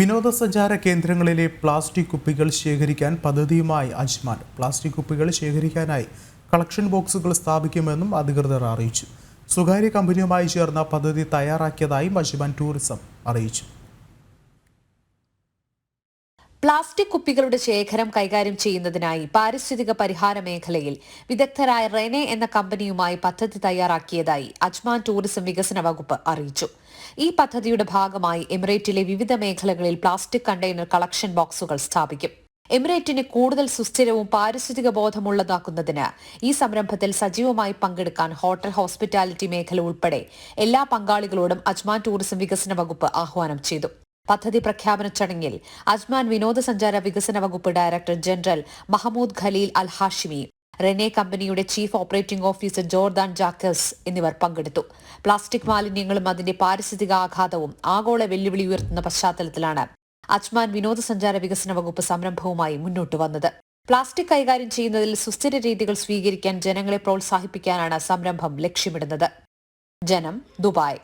വിനോദസഞ്ചാര കേന്ദ്രങ്ങളിലെ പ്ലാസ്റ്റിക് കുപ്പികൾ ശേഖരിക്കാൻ പദ്ധതിയുമായി അജ്മാൻ പ്ലാസ്റ്റിക് കുപ്പികൾ ശേഖരിക്കാനായി കളക്ഷൻ ബോക്സുകൾ സ്ഥാപിക്കുമെന്നും അധികൃതർ അറിയിച്ചു. സ്വകാര്യ കമ്പനിയുമായി ചേർന്ന പദ്ധതി തയ്യാറാക്കിയതായും അജ്മാൻ ടൂറിസം അറിയിച്ചു. പ്ലാസ്റ്റിക് കുപ്പികളുടെ ശേഖരം കൈകാര്യം ചെയ്യുന്നതിനായി പാരിസ്ഥിതിക പരിഹാര മേഖലയിൽ വിദഗ്ധരായ റെനെ എന്ന കമ്പനിയുമായി പദ്ധതി തയ്യാറാക്കിയതായി അജ്മാൻ ടൂറിസം വികസന വകുപ്പ് അറിയിച്ചു. ഈ പദ്ധതിയുടെ ഭാഗമായി എമിറേറ്റിലെ വിവിധ മേഖലകളിൽ പ്ലാസ്റ്റിക് കണ്ടെയ്നർ കളക്ഷൻ ബോക്സുകൾ സ്ഥാപിക്കും. എമിറേറ്റിനെ കൂടുതൽ സുസ്ഥിരവും പാരിസ്ഥിതിക ബോധമുള്ളതാക്കുന്നതിന് ഈ സംരംഭത്തിൽ സജീവമായി പങ്കെടുക്കാൻ ഹോട്ടൽ ഹോസ്പിറ്റാലിറ്റി മേഖല ഉൾപ്പെടെ എല്ലാ പങ്കാളികളോടും അജ്മാൻ ടൂറിസം വികസന വകുപ്പ് ആഹ്വാനം ചെയ്തു. പദ്ധതി പ്രഖ്യാപന ചടങ്ങിൽ അജ്മാൻ വിനോദസഞ്ചാര വികസന വകുപ്പ് director general Mahmood Khalil Al Hashimi Rene കമ്പനിയുടെ chief operating officer Jordan Jacques എന്നിവർ പങ്കെടുത്തു. പ്ലാസ്റ്റിക് മാലിന്യങ്ങളും അതിന്റെ പാരിസ്ഥിതിക ആഘാതവും ആഗോള വെല്ലുവിളി ഉയർത്തുന്ന പശ്ചാത്തലത്തിലാണ് അജ്മാൻ വിനോദസഞ്ചാര വികസന വകുപ്പ് സംരംഭവുമായി മുന്നോട്ട് വന്നത്. പ്ലാസ്റ്റിക് കൈകാര്യം ചെയ്യുന്നതിൽ സുസ്ഥിര രീതികൾ സ്വീകരിക്കാൻ ജനങ്ങളെ പ്രോത്സാഹിപ്പിക്കാനാണ് സംരംഭം ലക്ഷ്യമിടുന്നത്. ജനം ദുബായ്.